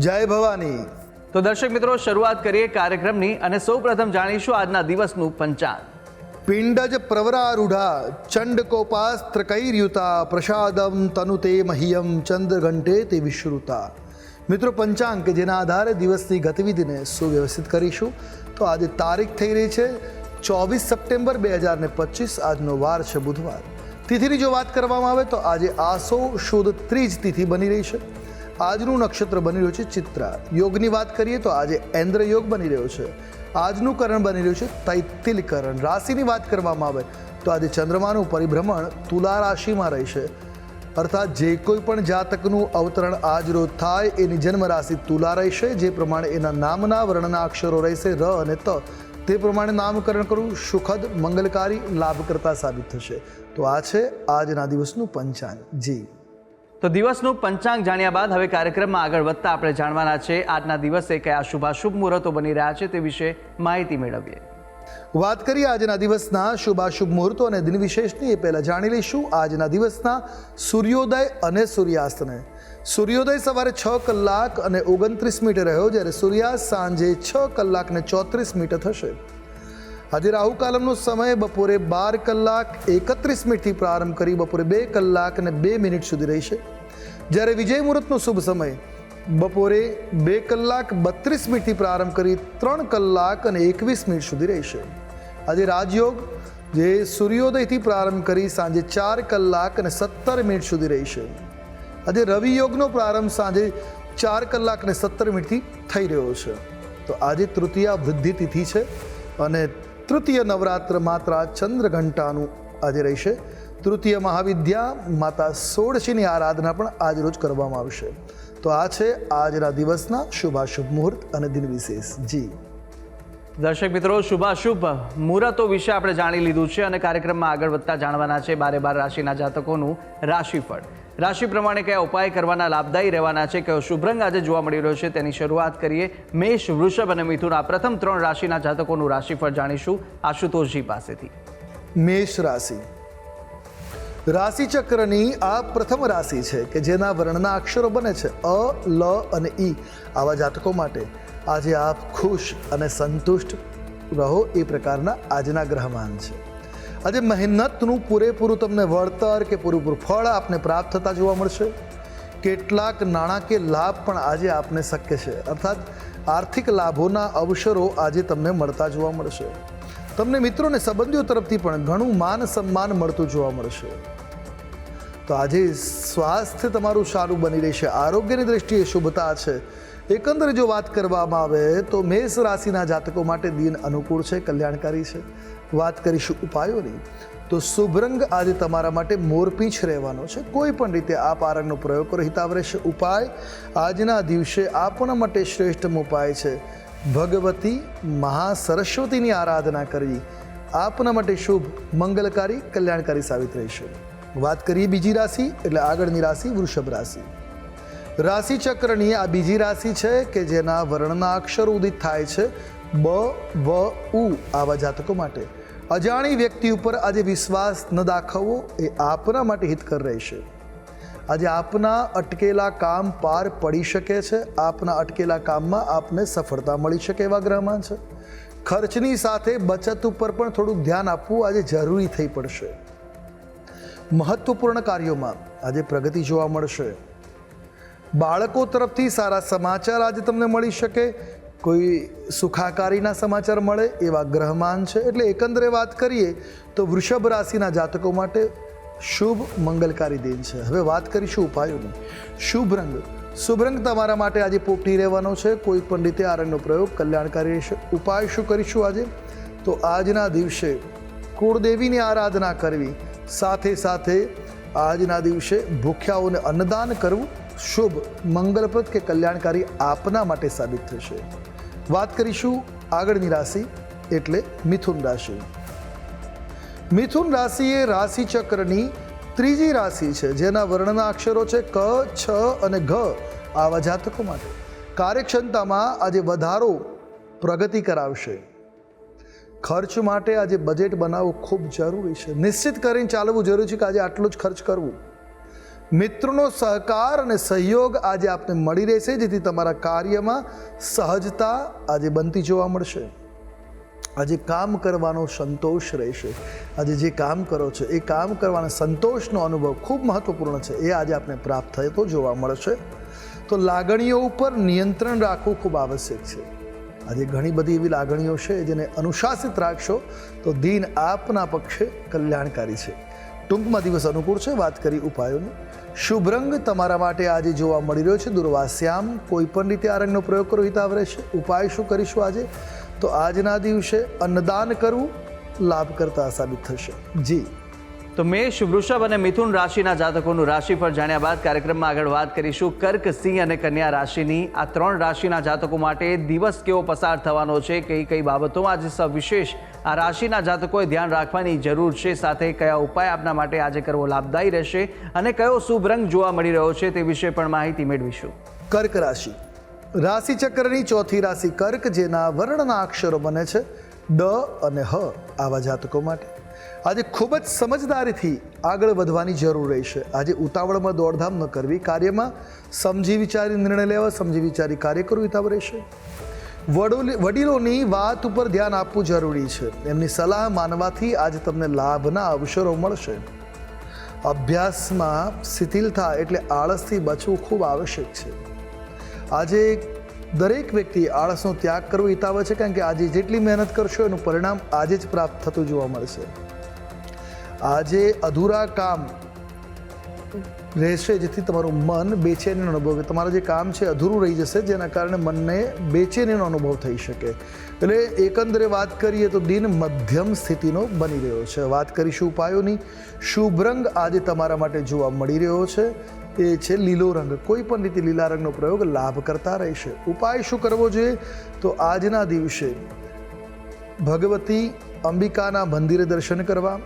જય ભવાની. તો દર્શક મિત્રો શરૂઆત કરીએ કાર્યક્રમની અને સૌપ્રથમ જાણીશું આજના દિવસનું પંચાંગ. પિંડજ પ્રવરારૂઢા ચંડકોપાસ્ત્રકૈર્યુતા પ્રસાદમ તનુતે મહિયમ ચંદ્રઘંટે તે વિશ્રુતા. મિત્રો પંચાંગ કે જેના આધારે દિવસની ગતિવિધિને સુવ્યવસ્થિત કરીશું. તો આજે તારીખ થઈ રહી છે ચોવીસ સપ્ટેમ્બર બે હજાર ને પચીસ આજનો વાર છે બુધવાર. તિથિની જો વાત કરવામાં આવે તો આજે આસો શુદ્ધ ત્રીજ તિથિ બની રહી છે. આજનું નક્ષત્ર બની રહ્યું છે ચિત્રા. યોગની વાત કરીએ તો આજે એન્દ્ર યોગ બની રહ્યો છે. આજનું કરણ બની રહ્યું છે તૈતિલ કરણ રાશિની વાત કરવામાં આવે તો આજે ચંદ્રમાનું પરિભ્રમણ તુલા રાશિમાં રહેશે અર્થાત જે કોઈ પણ જાતકનું અવતરણ આજ રોજ થાય એની જન્મ રાશિ તુલા રહેશે. જે પ્રમાણે એના નામના વર્ણના અક્ષરો રહેશે ર અને ત. તે પ્રમાણે નામકરણ કરવું સુખદ, મંગલકારી, લાભકર્તા સાબિત થશે. તો આ છે આજના દિવસનું પંચાંગ. જી. તો દિવસનું પંચાંગ જાણ્યા બાદ હવે કાર્યક્રમમાં આગળ વધતા આપણે જાણવાના છે. આજના દિવસે કયા શુભાશુભ મુહૂર્તો બની રહ્યા છે તે વિશે માહિતી મેળવીએ. વાત કરીએ આજના દિવસના શુભાશુભ મુહૂર્તો અને દિન વિશેષની, એ પહેલાં જાણી લઈશું આજના દિવસના સૂર્યોદય અને સૂર્યાસ્તને. સૂર્યોદય સવારે છ કલાક અને ઓગણત્રીસ મિનિટે રહ્યો, જ્યારે સૂર્યાસ્ત સાંજે છ કલાક ને ચોત્રીસ મિનિટ થશે. આજે રાહુ કાલમનો સમય, બપોરે બાર કલાક એકત્રીસ મિનિટથી પ્રારંભ કરી બપોરે બે કલાક અને બે મિનિટ સુધી રહેશે જ્યારે વિજય મુહૂર્તનો શુભ સમય, બપોરે બે કલાક બત્રીસ મિનિટથી પ્રારંભ કરી ત્રણ કલાક અને એકવીસ મિનિટ સુધી રહેશે આજે રાજયોગ, જે સૂર્યોદયથી પ્રારંભ કરી સાંજે ચાર કલાક અને સત્તર મિનિટ સુધી રહેશે આજે રવિયોગનો પ્રારંભ સાંજે ચાર કલાક અને સત્તર મિનિટથી થઈ રહ્યો છે. તો આજે તૃતીયા વૃદ્ધિ તિથિ છે અને તૃતીય નવરાત્ર માત્ર ચંદ્રઘંટાનું આજે રહેશે. તૃતીય મહાવિદ્યા માતા સોળશીની આરાધના પણ આજ રોજ કરવામાં આવશે. તો આ છે આજના દિવસના શુભાશુભ મુહૂર્ત અને દિન વિશેષ. જી. દર્શક મિત્રો, શુભાશુભ મુહૂર્તો વિશે આપણે જાણી લીધું છે અને કાર્યક્રમમાં આગળ વધતા જાણવાના છે બારે બાર રાશિના જાતકોનું રાશિફળ. રાશિ પ્રમાણે કયા ઉપાય કરવાના લાભદાયી રહેવાના છે, કયો શુભ આજે જોવા મળી રહ્યો છે તેની શરૂઆત કરીએ. મેષ, વૃષભ અને મિથુન, આ પ્રથમ ત્રણ રાશિના જાતકોનું રાશિફળ જાણીશું આશુતોષજી પાસેથી. મેષ રાશિ. રાશિ ચક્રની આ પ્રથમ રાશિ છે કે જેના વર્ણના અક્ષરો બને છે, અ, લ અને ઈ. આવા જાતકો માટે આજે આપ ખુશ અને સંતુષ્ટ રહો એ પ્રકારના આજના ગ્રહમાન છે. આજે મહેનતનું પૂરેપૂરું તમને વળતર કે પૂરેપૂરું ફળ આપને પ્રાપ્ત થતા જોવા મળશે. કેટલાક નાણાકીય લાભ પણ આજે આપને શક્ય છે. અર્થાત, આર્થિક લાભોના અવસરો આજે તમને મળતા જોવા મળશે. તમને મિત્રોને સંબંધીઓ તરફથી પણ ઘણું માન સન્માન મળતું જોવા મળશે. તો આજે સ્વાસ્થ્ય તમારું સારું બની રહેશે. આરોગ્યની દ્રષ્ટિએ શુભતા છે. એકંદરે જો વાત કરવામાં આવે તો મેષ રાશિના જાતકો માટે દિન અનુકૂળ છે, કલ્યાણકારી છે. વાત કરીશું ઉપાયોની, તો શુભરંગ આજે તમારા માટે મોરપીંછ રહેવાનો છે. કોઈ પણ રીતે આપ આ રંગનો પ્રયોગ કરો હિતાવ રહેશે. ઉપાય, આજના દિવસે આપણા માટે શ્રેષ્ઠ ઉપાય છે. ભગવતી મહાસરસ્વતીની આરાધના કરવી. આપના માટે શુભ, મંગલકારી, કલ્યાણકારી સાબિત રહેશે. વાત કરીએ બીજી રાશિ, એટલે આગળની રાશિ, વૃષભ રાશિ. રાશિ ચક્રની આ બીજી રાશિ છે કે જેના વર્ણના અક્ષર ઉદિત થાય છે. બ, વ, ઉ આવા જાતકો માટે. અજાણી વ્યક્તિ ઉપર આજે વિશ્વાસ ન દાખવવો એ આપના માટે હિતકર રહેશે આજે આપના અટકેલા કામ પાર પડી શકે છે. આપના અટકેલા કામમાં આપને સફળતા મળી શકે એવા ગ્રહમાં છે. ખર્ચની સાથે બચત ઉપર પણ થોડુંક ધ્યાન આપવું આજે જરૂરી થઈ પડશે. મહત્વપૂર્ણ કાર્યોમાં આજે પ્રગતિ જોવા મળશે. બાળકો તરફથી સારા સમાચાર આજે તમને મળી શકે. કોઈ સુખાકારીના સમાચાર મળે એવા ગ્રહમાન છે? એટલે એકંદરે વાત કરીએ તો વૃષભ રાશિના જાતકો માટે શુભ મંગલકારી દિન છે. હવે વાત કરીશું ઉપાયોની. શુભ રંગ. શુભ રંગ તમારા માટે આજે પોપટી રહેવાનો છે. કોઈ પણ રીતે આ રંગનો પ્રયોગ કલ્યાણકારી ઉપાય શું કરીશું આજે? તો આજના દિવસે કુળદેવીની આરાધના કરવી. સાથે સાથે આજના દિવસે ભૂખ્યાઓને અન્નદાન કરવું. શુભ મંગલપ્રદ કે કલ્યાણકારી આપના માટે સાબિત થશે. વાત કરીશું આગળની રાશિ, એટલે મિથુન રાશિ. મિથુન રાશિ એ રાશિ ચક્રની ત્રીજી રાશિ છે, જેના વર્ણના અક્ષરો છે ક, છ અને ઘ આવા જાતકો માટે. કાર્યક્ષમતામાં આજે વધારો પ્રગતિ કરાવશે. ખર્ચ માટે આજે બજેટ બનાવવું ખૂબ જરૂરી છે. નિશ્ચિત કરીને ચાલવું જરૂરી છે કે આજે આટલું જ ખર્ચ કરવું. મિત્રોનો સહકાર અને સહયોગ આજે આપને મળી રહેશે, જેથી તમારા કાર્યમાં સહજતા આજે બનતી જોવા મળશે. આજે કામ કરવાનો સંતોષ રહેશે. આજે જે કામ કરો છો, એ કામ કરવાના સંતોષનો અનુભવ ખૂબ મહત્વપૂર્ણ છે. એ આજે આપણે પ્રાપ્ત થતો જોવા મળશે. તો લાગણીઓ ઉપર નિયંત્રણ રાખવું ખૂબ આવશ્યક છે. આજે ઘણી બધી એવી લાગણીઓ છે જેને અનુશાસિત રાખશો તો દિન આપના પક્ષે કલ્યાણકારી છે. ટૂંકમાં દિવસ અનુકૂળ છે. વાત કરી ઉપાયોની. શુભ રંગ તમારા માટે આજે જોવા મળી રહ્યો છે. દુર્વાસ્યામ કોઈ પણ રીતે આ રંગનો પ્રયોગ કરો હિતાવ રહેશે. ઉપાય શું કરીશું આજે? તો આજના દિવસે અન્નદાન કરવું લાભ કરતા સાબિત થશે. જી. તો મેષ, વૃષભ અને મિથુન રાશિના જાતકોનું રાશિફળ જાણ્યા બાદ કાર્યક્રમમાં આગળ વાત કરીશું. કર્ક, સિંહ અને કન્યા રાશિની આ ત્રણ રાશિના જાતકો માટે દિવસ કેવો પસાર થવાનો છે? કઈ કઈ બાબતોમાં આજે સવિશેષ આ રાશિના જાતકોએ ધ્યાન રાખવાની જરૂર છે. સાથે કયા ઉપાય આપના માટે આજે કરવો લાભદાયી રહેશે અને કયો શુભ રંગ જોવા મળી રહ્યો છે તે વિશે પણ માહિતી મેળવીશું. કર્ક રાશિ. રાશિ ચક્રની ચોથી રાશિ કર્ક, જેના વર્ણના અક્ષરો બને છે ડ અને હ આવા જાતકો માટે. આજે ખૂબ જ સમજદારીથી આગળ વધવાની જરૂર રહેશે આજે ઉતાવળમાં દોડધામ ન કરવી, કાર્યમાં સમજી વિચારી નિર્ણય લેવા, સમજી વિચારી કાર્ય કરવું હિતાવ રહેશે. વડીલોની વાત ઉપર ધ્યાન આપવું જરૂરી છે. એમની સલાહ માનવાથી આજે તમને લાભના અવસરો મળશે. અભ્યાસમાં શિથિલતા એટલે આળસથી બચવું ખૂબ આવશ્યક છે. આજે દરેક વ્યક્તિ આળસનો ત્યાગ કરવો હિતાવે છે, કારણ કે આજે જેટલી મહેનત કરશો એનું પરિણામ આજે જ પ્રાપ્ત થતું જોવા મળશે. આજે અધૂરા કામ રહેશે જેથી તમારું મન બેચેનીનો અનુભવ તમારું જે કામ છે અધૂરું રહી જશે, જેના કારણે મનને બેચેનીનો અનુભવ થઈ શકે. એટલે એકંદરે વાત કરીએ તો દિન મધ્યમ સ્થિતિનો બની રહ્યો છે. વાત કરીશું ઉપાયોની. શુભ રંગ આજે તમારા માટે જોવા મળી રહ્યો છે. એ છે લીલો રંગ. કોઈ પણ રીતે લીલા રંગનો પ્રયોગ લાભ કરતા રહેશે. ઉપાય શું કરવો જોઈએ? તો આજના દિવસે ભગવતી અંબિકાના મંદિરે દર્શન કરવા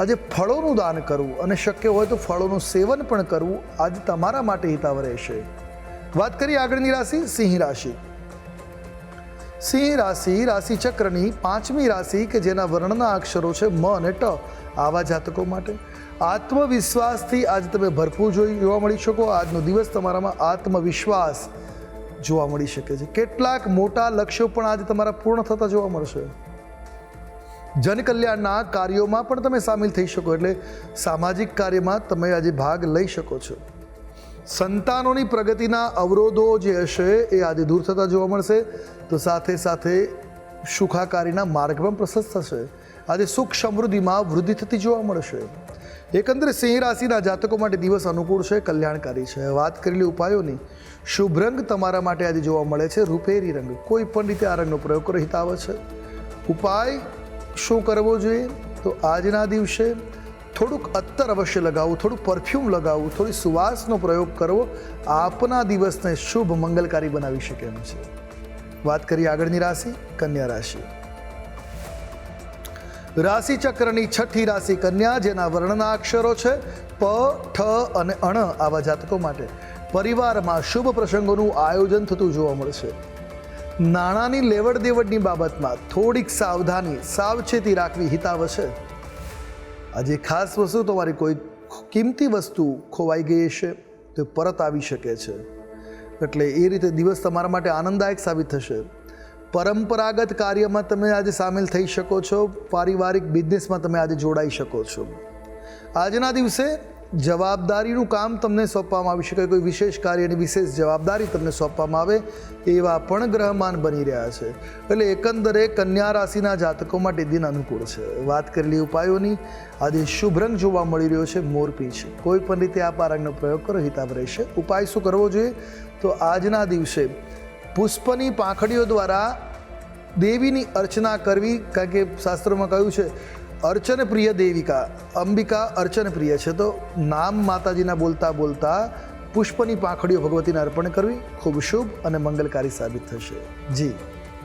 આજે ફળોનું દાન કરવું અને શક્ય હોય તો ફળોનું સેવન પણ કરવું આજે તમારા માટે હિતાવ રહેશે. વાત કરીએ આગળની રાશિ, સિંહ રાશિ. સિંહ રાશિ રાશિ ચક્રની પાંચમી રાશિ કે જેના વર્ણના અક્ષરો છે મ અને ટ આવા જાતકો માટે. આત્મવિશ્વાસથી આજે તમે ભરપૂર જોઈ જોવા મળી શકો. આજનો દિવસ તમારામાં આત્મવિશ્વાસ જોવા મળી શકે છે. કેટલાક મોટા લક્ષ્યો પણ આજે તમારા પૂર્ણ થતા જોવા મળશે. જનકલ્યાણના કાર્યોમાં પણ તમે સામેલ થઈ શકો એટલે સામાજિક કાર્યમાં તમે આજે ભાગ લઈ શકો છો. સંતાનોની પ્રગતિના અવરોધો જે હશે એ આજે દૂર થતા જોવા મળશે. તો સાથે સાથે સુખાકારીના માર્ગ પણ પ્રશસ્ત થશે. આજે સુખ સમૃદ્ધિમાં વૃદ્ધિ થતી જોવા મળશે. એકંદરે સિંહ રાશિના જાતકો માટે દિવસ અનુકૂળ છે, કલ્યાણકારી છે. વાત કરેલી ઉપાયોની. શુભ રંગ તમારા માટે આજે જોવા મળે છે. રૂપેરી રંગ. કોઈ પણ રીતે આ રંગનો પ્રયોગ કરો હિતાવ છે. ઉપાય શું કરવો જોઈએ? તો આજના દિવસે થોડુંક અત્તર અવશ્ય લગાવવું, થોડું પરફ્યુમ લગાવવું, થોડી સુવાસનો પ્રયોગ કરવો આપના દિવસને શુભ મંગલકારી બનાવી શકે એમ છે. વાત કરીએ આગળની રાશિ, કન્યા રાશિ. રાશિ ચક્રની છઠ્ઠી રાશિ કન્યા, જેના વર્ણના અક્ષરો છે પ, ઠ અને અણ આવા જાતકો માટે પરિવારમાં શુભ પ્રસંગોનું આયોજન થતું જોવા મળશે. નાણાંની લેવડ દેવડની બાબતમાં થોડીક સાવધાની, સાવચેતી રાખવી હિતાવ છે આજે ખાસ વસ્તુ, તમારી કોઈ કિંમતી વસ્તુ ખોવાઈ ગઈ હશે, તો પરત આવી શકે છે. એટલે એ રીતે દિવસ તમારા માટે આનંદદાયક સાબિત થશે. પરંપરાગત કાર્યમાં તમે આજે સામેલ થઈ શકો છો, પારિવારિક બિઝનેસમાં તમે આજે જોડાઈ શકો છો. આજના દિવસે જવાબદારીનું કામ તમને સોંપવામાં આવી શકે કોઈ વિશેષ કાર્યની વિશેષ જવાબદારી તમને સોંપવામાં આવે એવા પણ ગ્રહમાન બની રહ્યા છે. એટલે એકંદરે કન્યા રાશિના જાતકો માટે દિન અનુકૂળ છે. વાત કરેલી ઉપાયોની, આજે શુભ રંગ જોવા મળી રહ્યો છે, મોરપીંછ. કોઈ પણ રીતે આ પારંગનો પ્રયોગ કરો, હિતાવ રહેશે. ઉપાય શું કરવો જોઈએ? તો આજના દિવસે પુષ્પની પાંખડીઓ દ્વારા દેવીની અર્ચના કરવી, કારણ કે શાસ્ત્રોમાં કહ્યું છે અર્ચન પ્રિય દેવિકા, અંબિકા અર્ચન પ્રિય છે. તો નામ માતાજીના બોલતા બોલતા પુષ્પની પાંખડીઓ ભગવતીને અર્પણ કરવી ખૂબ શુભ અને મંગલકારી સાબિત થશે. જી.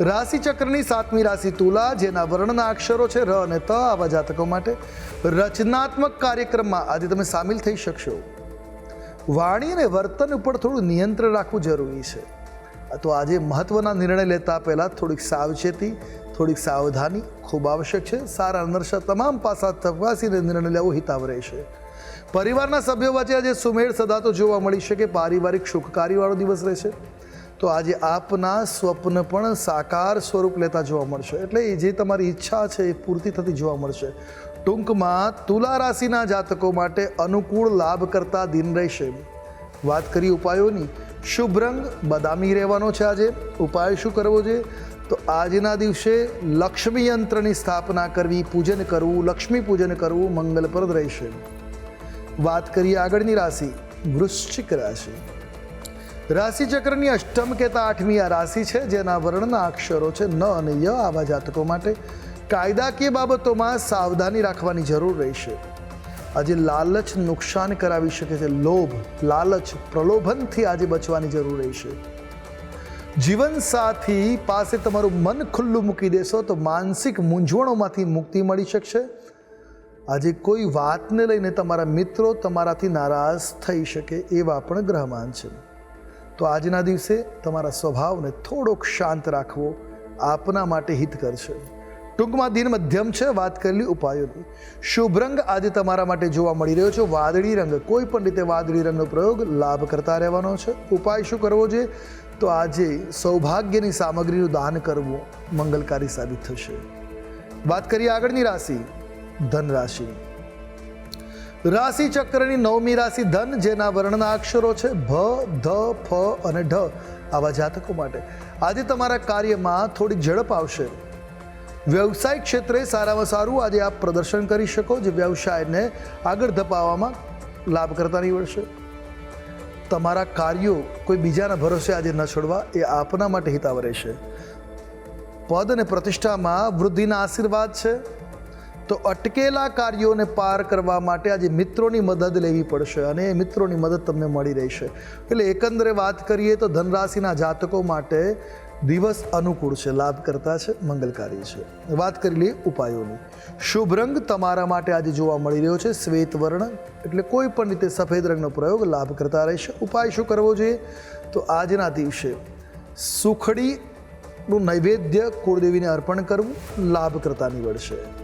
રાશિ ચક્રની સાતમી રાશિ તુલા, જેના વર્ણના અક્ષરો છે ર અને ત, આવા જાતકો માટે રચનાત્મક કાર્યક્રમમાં આજે તમે સામેલ થઈ શકશો. વાણી અને વર્તન ઉપર થોડું નિયંત્રણ રાખવું જરૂરી છે. તો આજે મહત્વના નિર્ણય લેતા પહેલાં થોડીક સાવચેતી, થોડીક સાવધાની ખૂબ આવશ્યક છે. સારા નરસા તમામ પાસા તપાસીને નિર્ણય લેવો હિતાવ રહેશે. પરિવારના સભ્યો વચ્ચે આજે સુમેળ સદાતો જોવા મળી શકે. પારિવારિક સુખકારીવાળો દિવસ રહેશે. તો આજે આપના સ્વપ્ન પણ સાકાર સ્વરૂપ લેતા જોવા મળશે. એટલે જે તમારી ઈચ્છા છે એ પૂર્તિ થતી જોવા મળશે. ટૂંકમાં તુલા રાશિના જાતકો માટે અનુકૂળ લાભ કરતા દિન રહેશે. વાત કરી ઉપાયોની. શુભ રંગ બદામી રહેવાનો છે આજે. ઉપાય શું કરવો જોઈએ તો આજના દિવસે લક્ષ્મી યંત્રની સ્થાપના કરવી, પૂજન કરવું, લક્ષ્મી પૂજન કરવું મંગલપ્રદ રહેશે. વાત કરીએ આગળની રાશિ, વૃશ્ચિક રાશિ. રાશિ ચક્રની અષ્ટમ કેતા આઠમી આ રાશિ છે, જેના વર્ણના અક્ષરો છે, ન અને ય આવા જાતકો માટે કાયદાકીય બાબતોમાં સાવધાની રાખવાની જરૂર રહેશે. આજે લાલચ નુકસાન કરાવી શકે છે, લોભ, લાલચ પ્રલોભનથી આજે બચવાની જરૂર રહેશે. જીવનસાથી પાસે તમારું મન ખુલ્લું મૂકી દેશો તો માનસિક મૂંઝવણોમાંથી મુક્તિ મળી શકશે. આજે કોઈ વાતને લઈને તમારા મિત્રો તમારાથી નારાજ થઈ શકે એવા પણ ગ્રહમાન છે. તો આજના દિવસે તમારા સ્વભાવને થોડોક શાંત રાખવો આપના માટે હિત કરશે ટૂંકમાં દિન મધ્યમ છે, વાત કરેલી ઉપાયોની શુભ રંગ આજે તમારા માટે જોવા મળી રહ્યો છે. વાદળી રંગ, કોઈ પણ રીતે વાદળી રંગનો પ્રયોગ લાભ કરતા રહેવાનો છે. ઉપાય શું કરવો જોઈએ તો આજે સૌભાગ્યની સામગ્રીનું દાન કરવું મંગલકારી સાબિત થશે. વાત કરીએ આગળની રાશિ ધન રાશિ રાશિ ચક્રની નવમી રાશિ ધન, જેના વર્ણના અક્ષરો છે ભ, ધ, ફ અને ઢ, આવા જાતકો માટે. આજે તમારા કાર્યમાં થોડી ઝડપ આવશે. વ્યવસાયિક ક્ષેત્રે સારામાં સારું આજે આપ પ્રદર્શન કરી શકો, જે વ્યવસાયને આગળ ધપાવવામાં લાભ કરતા નીવડશે. તમારા કાર્યો કોઈ બીજાના ભરોસે આજે ન છોડવા, એ આપના માટે હિતાવ રહેશે. પદ અને પ્રતિષ્ઠામાં વૃદ્ધિના આશીર્વાદ છે. તો અટકેલા કાર્યોને પાર કરવા માટે આજે મિત્રોની મદદ લેવી પડશે અને એ મિત્રોની મદદ તમને મળી રહેશે. એટલે એકંદરે વાત કરીએ તો ધનરાશિના જાતકો માટે દિવસ અનુકૂળ છે લાભ કરતા છે, મંગલકારી છે. વાત કરી લઈએ ઉપાયોની. શુભ રંગ તમારા માટે આજે જોવા મળી રહ્યો છે, શ્વેત વર્ણ, એટલે કોઈ પણ રીતે સફેદ રંગનો પ્રયોગ લાભ કરતા રહેશે. ઉપાય શું કરવો જોઈએ? તો આજના દિવસે સુખડીનું નૈવેદ્ય કુળદેવીને અર્પણ કરવું લાભ કરતા નીવડશે.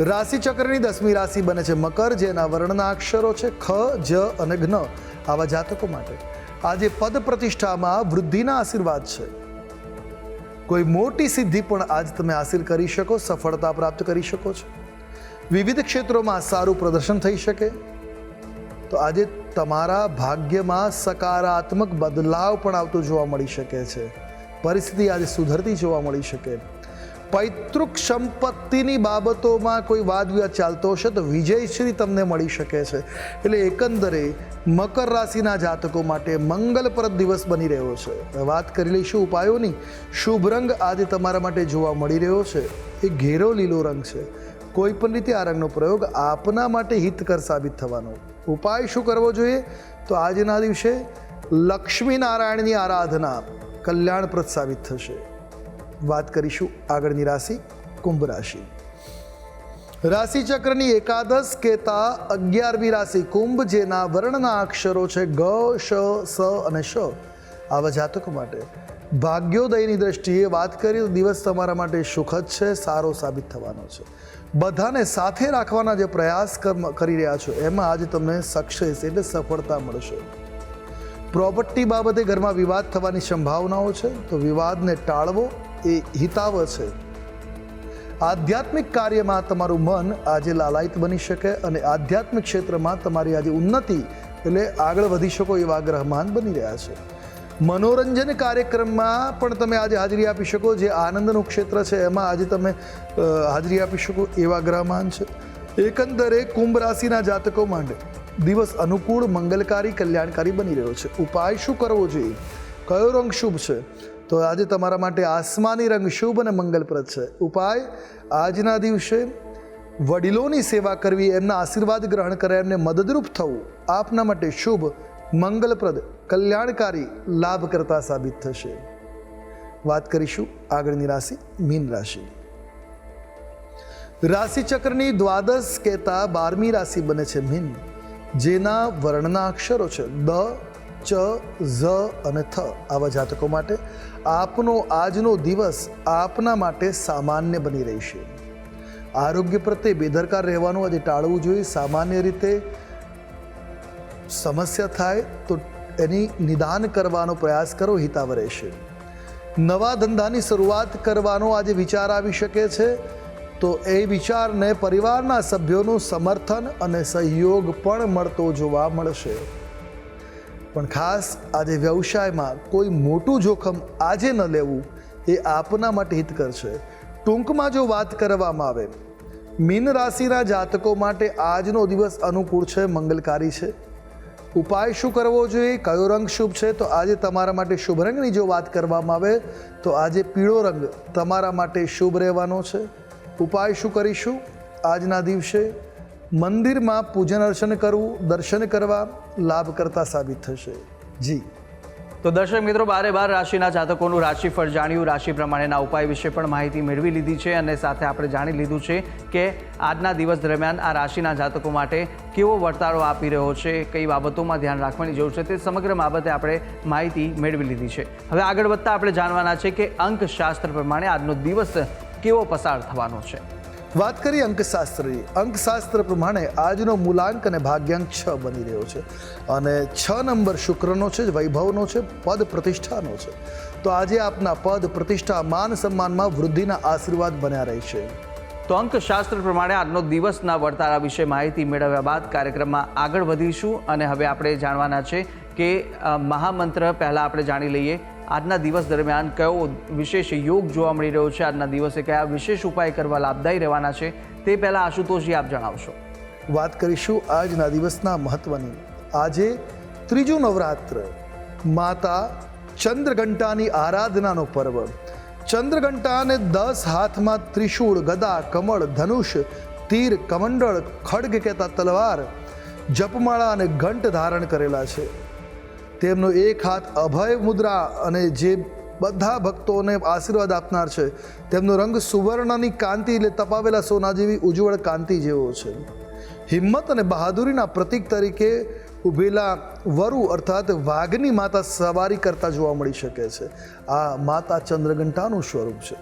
રાશિ ચક્રની દસમી રાશિ બને છે મકર, જેના વર્ણના અક્ષરો છે ખ, જ અને ઘ્ન. આવા જાતકો માટે આજે પદ પ્રતિષ્ઠામાં વૃદ્ધિના આશીર્વાદ છે. કોઈ મોટી સિદ્ધિ પણ આજ તમે હાસિલ કરી શકો, સફળતા પ્રાપ્ત કરી શકો છો. વિવિધ ક્ષેત્રોમાં સારું પ્રદર્શન થઈ શકે. તો આજે તમારા ભાગ્યમાં સકારાત્મક બદલાવ પણ આવતો જોવા મળી શકે છે. પરિસ્થિતિ આજે સુધરતી જોવા મળી શકે. પૈતૃક સંપત્તિની બાબતોમાં કોઈ વાદ વિવાદ ચાલતો હશે તો વિજયશ્રી તમને મળી શકે છે. એટલે એકંદરે મકર રાશિના જાતકો માટે મંગલપ્રદ દિવસ બની રહ્યો છે. વાત કરી લઈશું ઉપાયોની. શુભ રંગ આજે તમારા માટે જોવા મળી રહ્યો છે. એ ઘેરો લીલો રંગ છે. કોઈ પણ રીતે આ રંગનો પ્રયોગ આપના માટે હિતકર સાબિત થવાનો. ઉપાય શું કરવો જોઈએ? તો આજના દિવસે લક્ષ્મી નારાયણની આરાધના કલ્યાણપ્રદ સાબિત થશે. વાત કરીશું આગળની રાશિ કુંભ રાશિ. રાશિ ચક્રની એકાદશ કેતા અગિયારમી રાશિ કુંભ, જેના વર્ણના અક્ષરો છે ગ, શ, સ અને શ. આવા જાતકો માટે ભાગ્યોદયની દ્રષ્ટિએ વાત કરીએ તો દિવસ તમારા માટે સુખદ છે, સારો સાબિત થવાનો છે. બધાને સાથે રાખવાના જે પ્રયાસ કરી રહ્યા છો, એમાં આજે તમને સક્સેસ એટલે સફળતા મળશે. પ્રોપર્ટી બાબતે ઘરમાં વિવાદ થવાની સંભાવનાઓ છે, તો વિવાદને ટાળવો એ હિતાવ છે. આધ્યાત્મિક કાર્યમાં તમારું મન આજે લાલાયિત બની શકે અને આધ્યાત્મિક ક્ષેત્રમાં તમારી આજે ઉન્નતિ એટલે આગળ વધી શકો એવા ગ્રહમાન બની રહ્યા છે. મનોરંજન કાર્યક્રમમાં પણ તમે આજે હાજરી આપી શકો, જે આનંદનું ક્ષેત્ર છે એમાં આજે તમે હાજરી આપી શકો એવા ગ્રહમાન છે. એકંદરે કુંભ રાશિના જાતકો માટે દિવસ અનુકૂળ, મંગલકારી, કલ્યાણકારી બની રહ્યો છે. ઉપાય શું કરવો જોઈએ? કયો રંગ શુભ છે? તો આજે તમારા માટે આસમાની રંગ શુભ અને મંગલપ્રદ છે. ઉપાય, આજના દિવસે વડીલોની સેવા કરવી, એમના આશીર્વાદ ગ્રહણ કરે એમને મદદરૂપ થવું, આપના માટે શુભ, મંગલપ્રદ, કલ્યાણકારી લાભ કરતા સાબિત થશે. વાત કરીશું આગળની રાશિ, મીન રાશિ રાશિચક્રની દ્વાદશ કહેતા બારમી રાશિ બને છે મીન. જેના વર્ણના અક્ષરો છે દ, ચ, ઝ અને થ. આવા જાતકો માટે આપનો આજનો દિવસ આપના માટે સામાન્ય બની રહેશે. આરોગ્ય પ્રત્યે બેદરકાર રહેવાનું આજે ટાળવું જોઈએ. સામાન્ય રીતે સમસ્યા થાય તો એની નિદાન કરવાનો પ્રયાસ કરો હિતાવ રહેશે. નવા ધંધાની શરૂઆત કરવાનો આજે વિચાર આવી શકે છે. તો એ વિચારને પરિવારના સભ્યોનું સમર્થન અને સહયોગ પણ મળતો જોવા મળશે. પણ ખાસ આજે વ્યવસાયમાં કોઈ મોટું જોખમ આજે ન લેવું એ આપના માટે હિતકર છે. ટૂંકમાં જો વાત કરવામાં આવે, મીન રાશિના જાતકો માટે આજનો દિવસ અનુકૂળ છે, મંગલકારી છે? ઉપાય શું કરવો જોઈએ? કયો રંગ શુભ છે? તો આજે તમારા માટે શુભ રંગની જો વાત કરવામાં આવે, તો આજે પીળો રંગ તમારા માટે શુભ રહેવાનો છે. ઉપાય શું કરીશું? આજના દિવસે મંદિરમાં પૂજન અર્ચન કરવું, દર્શન કરવા લાભ કરતા સાબિત થશે. જી. તો દર્શક મિત્રો, બારે બાર રાશિના જાતકોનું રાશિફળ જાણ્યું. રાશિ પ્રમાણેના ઉપાય વિશે પણ માહિતી મેળવી લીધી છે અને સાથે આપણે જાણી લીધું છે કે આજના દિવસ દરમિયાન આ રાશિના જાતકો માટે કેવો વર્તારો આપી રહ્યો છે, કઈ બાબતોમાં ધ્યાન રાખવાની જરૂર છે તે સમગ્ર બાબતે આપણે માહિતી મેળવી લીધી છે. હવે આગળ વધતા આપણે જાણવાના છે કે અંકશાસ્ત્ર પ્રમાણે આજનો દિવસ કેવો પસાર થવાનો છે. વાત કરીએ અંકશાસ્ત્રની. અંકશાસ્ત્ર પ્રમાણે આજનો મૂલાંક અને ભાગ્યાંક છ બની રહ્યો છે અને છ નંબર શુક્રનો છે વૈભવનો છે, પદ પ્રતિષ્ઠાનો છે. તો આજે આપના પદ પ્રતિષ્ઠા માન સન્માનમાં વૃદ્ધિના આશીર્વાદ બન્યા રહેશે. તો અંકશાસ્ત્ર પ્રમાણે આજનો દિવસના વર્તારા વિશે માહિતી મેળવ્યા બાદ કાર્યક્રમમાં આગળ વધીશું અને હવે આપણે જાણવાના છે કે મહામંત્ર પહેલાં આપણે જાણી લઈએ આજના દિવસ દરમિયાન કયો વિશેષ યોગ જોવા મળી રહ્યો છે? આજના દિવસે કયા વિશેષ ઉપાય કરવા લાભદાયી રહેવાના છે? તે પહેલાં આશુતોષજી આપ જણાવશો. વાત કરીશું આજના દિવસના મહત્વની. આજે ત્રીજું નવરાત્ર. માતા ચંદ્રઘંટાની આરાધનાનો પર્વ. ચંદ્રઘંટાને દસ હાથમાં ત્રિશૂળ, ગદા, કમળ, ધનુષ, તીર, કમંડળ, ખડગ કહેતા તલવાર, જપમાળા અને ઘંટ ધારણ કરેલા છે. તેમનો એક હાથ અભય મુદ્રા અને જે બધા ભક્તોને આશીર્વાદ આપનાર છે, તેમનો રંગ સુવર્ણની કાંતિ એટલે તપાવેલા સોના જેવી ઉજ્જવળ કાંતિ જેવો છે. હિંમત અને બહાદુરીના પ્રતીક તરીકે ઊભેલા વરુ અર્થાત વાઘની માતા સવારી કરતા જોવા મળી શકે છે. આ માતા ચંદ્રઘંટાનું સ્વરૂપ છે.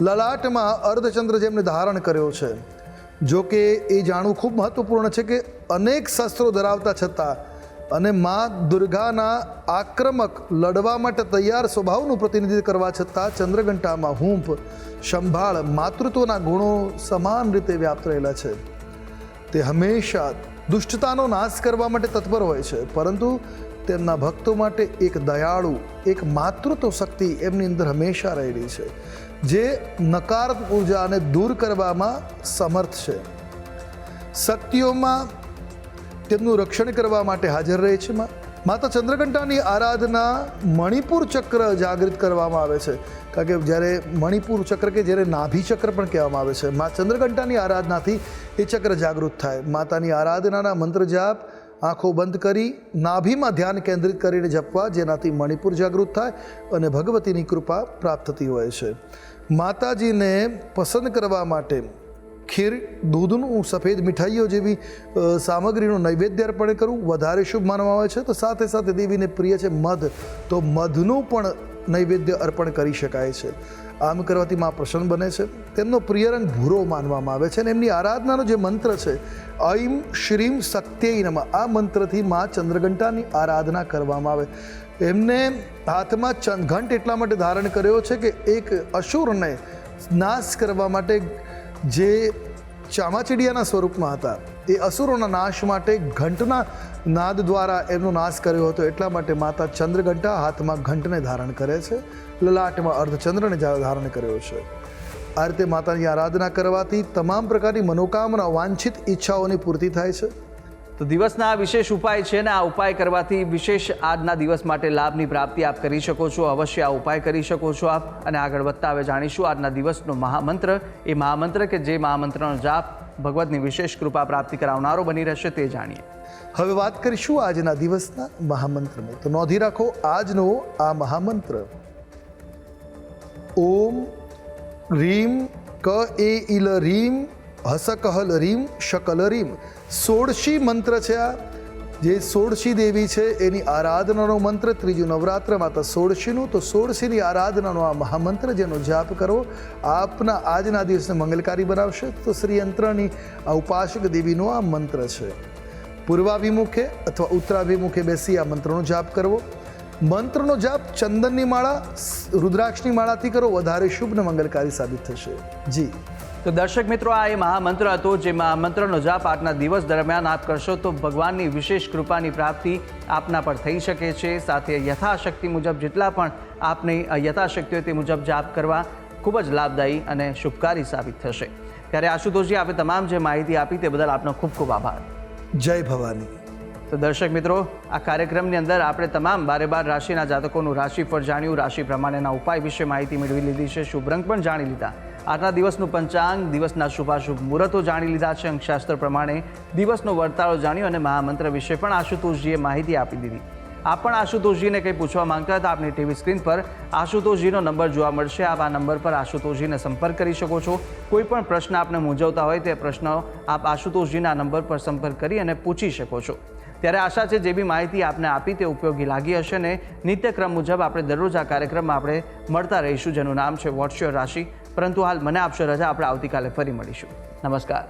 લલાટમાં અર્ધચંદ્ર જેમને ધારણ કર્યો છે. જો કે એ જાણવું ખૂબ મહત્વપૂર્ણ છે કે અનેક શસ્ત્રો ધરાવતા છતાં અને મા દુર્ગાના આક્રમક લડવા માટે તૈયાર સ્વભાવનું પ્રતિનિધિત્વ કરવા છતાં ચંદ્રઘંટામાં હૂંફ, સંભાળ, માતૃત્વના ગુણો સમાન રીતે વ્યાપ્ત રહેલા છે. તે હંમેશા દુષ્ટતાનો નાશ કરવા માટે તત્પર હોય છે, પરંતુ તેમના ભક્તો માટે એક દયાળુ, એક માતૃત્વ શક્તિ એમની અંદર હંમેશા રહેલી છે, જે નકારાત્મક ઉર્જાને દૂર કરવામાં સમર્થ છે. શક્તિઓમાં તેમનું રક્ષણ કરવા માટે હાજર રહે છે માતા ચંદ્રઘંટાની આરાધના મણિપુર ચક્ર જાગૃત કરવામાં આવે છે. કારણ કે જ્યારે મણિપુર ચક્ર કે જ્યારે નાભી ચક્ર પણ કહેવામાં આવે છે. મા ચંદ્રઘંટાની આરાધનાથી એ ચક્ર જાગૃત થાય. માતાની આરાધનાના મંત્ર જાપ, આંખો બંધ કરી, નાભીમાં ધ્યાન કેન્દ્રિત કરીને જપવા જેનાથી મણિપુર જાગૃત થાય અને ભગવતીની કૃપા પ્રાપ્ત થતી હોય છે. માતાજીને પસંદ કરવા માટે ખીર, દૂધનું, સફેદ મીઠાઈઓ જેવી સામગ્રીનું નૈવેદ્ય અર્પણ કરવું વધારે શુભ માનવામાં આવે છે. તો સાથે સાથે દેવીને પ્રિય છે મધ. તો મધનું પણ નૈવેદ્ય અર્પણ કરી શકાય છે. આમ કરવાથી માં પ્રસન્ન બને છે. તેમનો પ્રિય રંગ ભૂરો માનવામાં આવે છે અને એમની આરાધનાનો જે મંત્ર છે, ઐમ શ્રીમ સત્યય નમ. આ મંત્રથી માં ચંદ્રઘંટાની આરાધના કરવામાં આવે. એમને હાથમાં ઘંટ એટલા માટે ધારણ કર્યો છે કે એક અસુરને નાશ કરવા માટે જે ચામાચીડિયાના સ્વરૂપમાં હતા, એ અસુરોના નાશ માટે ઘંટના નાદ દ્વારા એમનો નાશ કર્યો હતો. એટલા માટે માતા ચંદ્રઘંટા હાથમાં ઘંટને ધારણ કરે છે. લલાટમાં અર્ધચંદ્રને ધારણ કર્યો છે. આ રીતે માતાની આરાધના કરવાથી તમામ પ્રકારની મનોકામના, વાંછિત ઈચ્છાઓની પૂર્તિ થાય છે. તો દિવસના વિશેષ ઉપાય છે ને આ ઉપાય કરવાથી વિશેષ આજના દિવસ માટે લાભની પ્રાપ્તિ આપ કરી શકો છો. અવશ્ય આ ઉપાય કરી શકો છો આપ. અને આગળ વધતા હવે જાણીશું આજના દિવસનો મહામંત્ર. એ મહામંત્ર કે જે મહામંત્રનો જાપ ભગવતની વિશેષ કૃપા પ્રાપ્તિ કરાવનારો બની રહેશે તે જાણીએ. હવે વાત કરીશું આજના દિવસના મહામંત્રની. તો નોંધી રાખો આજનો આ મહામંત્ર. ઓમ રીમ ક એ ઇલ રીમ હસકહલ રીમ શકલ રીમ. સોળશી મંત્ર છે આ. જે સોળશી દેવી છે, એની આરાધનાનો મંત્ર, ત્રીજું નવરાત્ર, માતા સોળશીનું. તો સોળશીની આરાધનાનો આ મહામંત્ર જેનો જાપ કરો, આપના આજના દિવસને મંગલકારી બનાવશે. તો શ્રી યંત્રની આ ઉપાસક દેવીનો આ મંત્ર છે. પૂર્વાભિમુખે અથવા ઉત્તરાભિમુખે બેસી આ મંત્રનો જાપ કરવો. મંત્રનો જાપ ચંદનની માળા રુદ્રાક્ષની માળાથી કરો. વધારે શુભ ને મંગલકારી સાબિત થશે. જી. તો દર્શક મિત્રો આ એ મહામંત્ર હતો જે મહામંત્રનો જાપ આજના દિવસ દરમિયાન આપ કરશો તો ભગવાનની વિશેષ કૃપાની પ્રાપ્તિ આપના પર થઈ શકે છે. સાથે યથાશક્તિ મુજબ જેટલા પણ આપની યથાશક્તિ હોય તે મુજબ જાપ કરવા ખૂબ જ લાભદાયી અને શુભકારી સાબિત થશે. ત્યારે આશુતોષજી આપે તમામ જે માહિતી આપી તે બદલ આપનો ખૂબ ખૂબ આભાર. જય ભવાની. તો દર્શક મિત્રો આ કાર્યક્રમની અંદર આપણે તમામ બારે બાર રાશિના જાતકોનું રાશિફળ જાણ્યું. રાશિ પ્રમાણેના ઉપાય વિશે માહિતી મેળવી લીધી છે. શુભ રંગ પણ જાણી લીધા. આજના દિવસનું પંચાંગ, દિવસના શુભાશુભ મુહૂર્તો જાણી લીધા છે. અંકશાસ્ત્ર પ્રમાણે દિવસનો વર્તાળો જાણ્યો અને મહામંત્ર વિશે પણ આશુતોષજીએ માહિતી આપી દીધી. આપ પણ આશુતોષજીને કંઈ પૂછવા માંગતા હતા આપની ટીવી સ્ક્રીન પર આશુતોષજીનો નંબર જોવા મળશે. આપ આ નંબર પર આશુતોષજીને સંપર્ક કરી શકો છો. કોઈ પણ પ્રશ્ન આપને મૂંઝવતા હોય તે પ્રશ્નો આપ આશુતોષજીના નંબર પર સંપર્ક કરી અને પૂછી શકો છો. ત્યારે આશા છે, જે બી માહિતી આપને આપી તે ઉપયોગી લાગી હશે ને નિત્યક્રમ મુજબ આપણે દરરોજ આ કાર્યક્રમમાં આપણે મળતા રહીશું. જેનું નામ છે વોટ્સ યોર રાશિ. પરંતુ હાલ મને આપશો રજા આપણે આવતીકાલે ફરી મળીશું. નમસ્કાર.